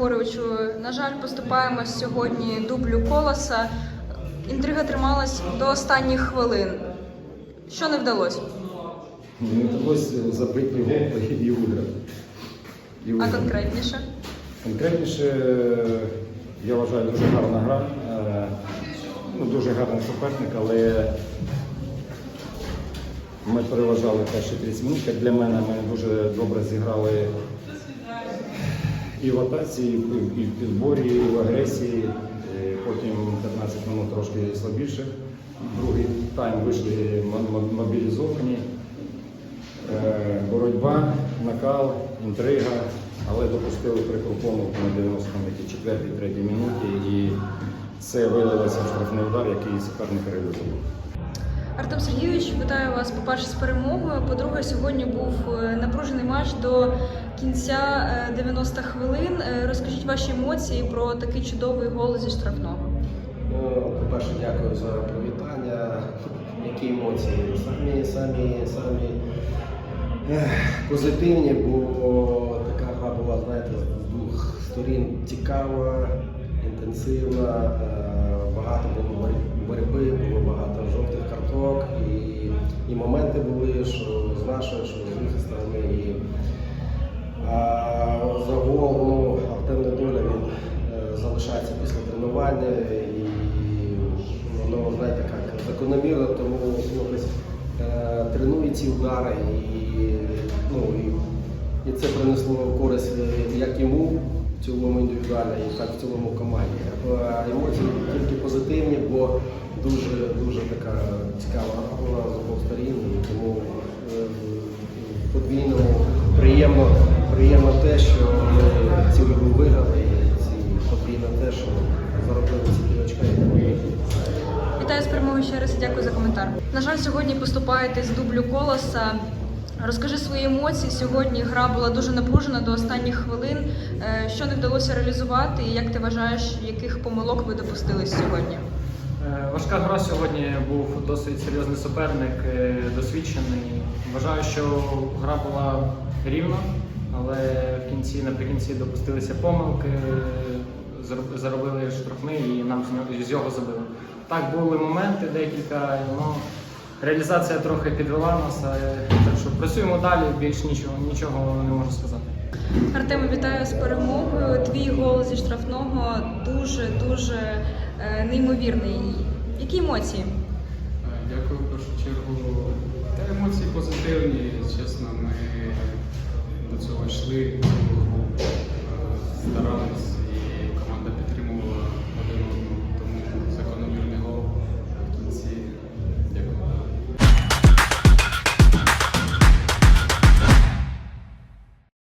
Григоровичу, на жаль, поступаємо сьогодні дублю колоса. Інтрига трималась до останніх хвилин. Що не вдалося? Не вдалося забити гол і виграти. І А виграти. конкретніше? Конкретніше, я вважаю, дуже гарна гра. Е, Ну, дуже гарний суперник, але ми переважали перші 30 минут. Для мене ми дуже добре зіграли і в атаці, і в, і в підборі, і в агресії. Е, Потім 15 минут трошки слабіше. Другий тайм вийшли мо- мо- мобілізовані. Е, боротьба, накал, інтрига, але допустили прикру помилку на 90-му, якій четвертій, третій минуті, і це вилилося в штрафний удар, який суперник реалізував. Артем Сергійович, вітаю вас, по-перше, з перемогою. По-друге, сьогодні був е, напружений матч до кінця е, 90 хвилин. Е, Розкажіть ваші емоції про такий чудовий гол зі штрафного. Ну, по-перше, дякую за привітання. Які емоції? Самі, самі, самі позитивні, бо така гра була, знаєте, з двох сторін цікава, інтенсивна, е, багато було боротьби, було багато жовтих карток і, і моменти були, що з нашої, що з їх сторони. Ну, Артем Недоля він е, залишається після тренування і воно, знаєте, як закономірно, тому хлопець е, тренує ці удари і, ну, і, і це принесло користь е, як йому в цілому індивідуально, і так в цілому команді. Емоції тільки позитивні, бо дуже дуже така цікава гра з обох сторін, тому подвійному приємно, приємно те, що ми цю гру виграли, і ці подвійно те, що заробили ці три очка. і. Вітаю з перемогою ще раз і дякую за коментар. На жаль, сьогодні поступаєте з дублю колоса. Розкажи свої емоції. Сьогодні гра була дуже напружена до останніх хвилин. Е, Що не вдалося реалізувати, і як ти вважаєш, яких помилок ви допустились сьогодні? Е, Важка гра сьогодні був досить серйозний суперник, е, досвідчений. Вважаю, що гра була рівна, але в кінці, наприкінці допустилися помилки, зар- заробили штрафний і нам з нього- його забили. Так були моменти декілька, ну, реалізація трохи підвела нас, так що працюємо далі, більш нічого, нічого не можу сказати. Артем, вітаю з перемогою. Твій гол зі штрафного дуже дуже е, неймовірний. Які емоції? Е, Дякую в першу чергу. Та емоції позитивні. Чесно, ми до цього йшли, е, старались.